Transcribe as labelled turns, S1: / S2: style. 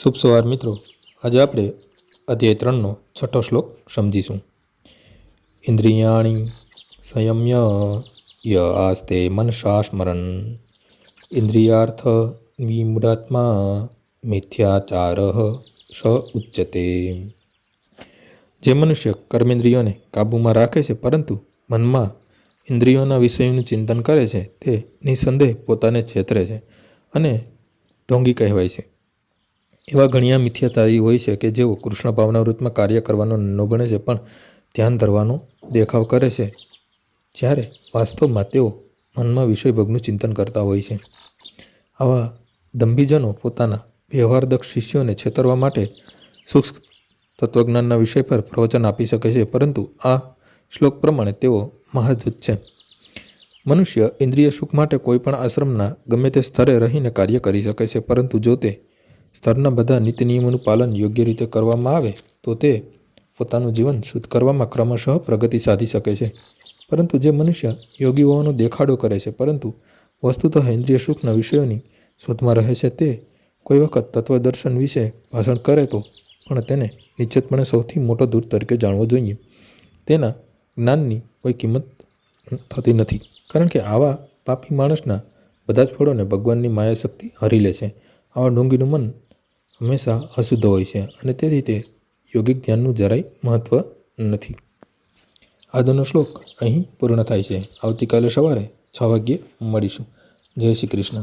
S1: શુભ સવાર મિત્રો. આજે આપણે અધ્યાય ત્રણનો છઠ્ઠો શ્લોક સમજીશું. ઇન્દ્રિયાણી સંયમ્ય ય આસ્તે મનસા સ્મરણ ઇન્દ્રિયાર્થ વિમુરાત્મા મિથ્યાચાર સ ઉચ્ચતે જે મનુષ્ય કર્મેન્દ્રિયોને કાબૂમાં રાખે છે, પરંતુ મનમાં ઇન્દ્રિયોના વિષયોનું ચિંતન કરે છે, તે નિસંદેહ પોતાને છેતરે છે અને ઢોંગી કહેવાય છે. એવા ઘણીયા મિથ્યાતારી હોય છે કે જેઓ કૃષ્ણ ભાવનાવૃતમાં કાર્ય કરવાનો ન બને છે, પણ ધ્યાન ધરવાનો દેખાવ કરે છે. જ્યારે વાસ્તવમાં તેઓ મનમાં વિષયભગનું ચિંતન કરતા હોય છે. આવા દંભીજનો પોતાના વ્યવહારદક્ષ શિષ્યોને છેતરવા માટે સૂક્ષ્મ તત્વજ્ઞાનના વિષય પર પ્રવચન આપી શકે છે, પરંતુ આ શ્લોક પ્રમાણે તેઓ મહાદૂત છે. મનુષ્ય ઇન્દ્રિય સુખ માટે કોઈપણ આશ્રમના ગમે તે સ્તરે રહીને કાર્ય કરી શકે છે, પરંતુ જો તે સ્તરના બધા નીતિ નિયમોનું પાલન યોગ્ય રીતે કરવામાં આવે, તો તે પોતાનું જીવન શુદ્ધ કરવામાં ક્રમશઃ પ્રગતિ સાધી શકે છે. પરંતુ જે મનુષ્ય યોગી હોવાનો દેખાડો કરે છે, પરંતુ વસ્તુતઃ ઇન્દ્રિય સુખના વિષયોની શોધમાં રહે છે, તે કોઈ વખત તત્વદર્શન વિશે ભાષણ કરે તો પણ તેને નિશ્ચિતપણે સૌથી મોટો દૂર તરીકે જાણવો જોઈએ. તેના જ્ઞાનની કોઈ કિંમત થતી નથી, કારણ કે આવા પાપી માણસના બધા જ ફળોને ભગવાનની માયા શક્તિ હરી લે છે. આવા ડુંગીનું મન હંમેશા અશુદ્ધ હોય છે અને તેથી તે યોગિક ધ્યાનનું જરાય મહત્ત્વ નથી. આજનો શ્લોક અહીં પૂર્ણ થાય છે. આવતીકાલે સવારે છ વાગ્યે મળીશું. જય શ્રી કૃષ્ણ.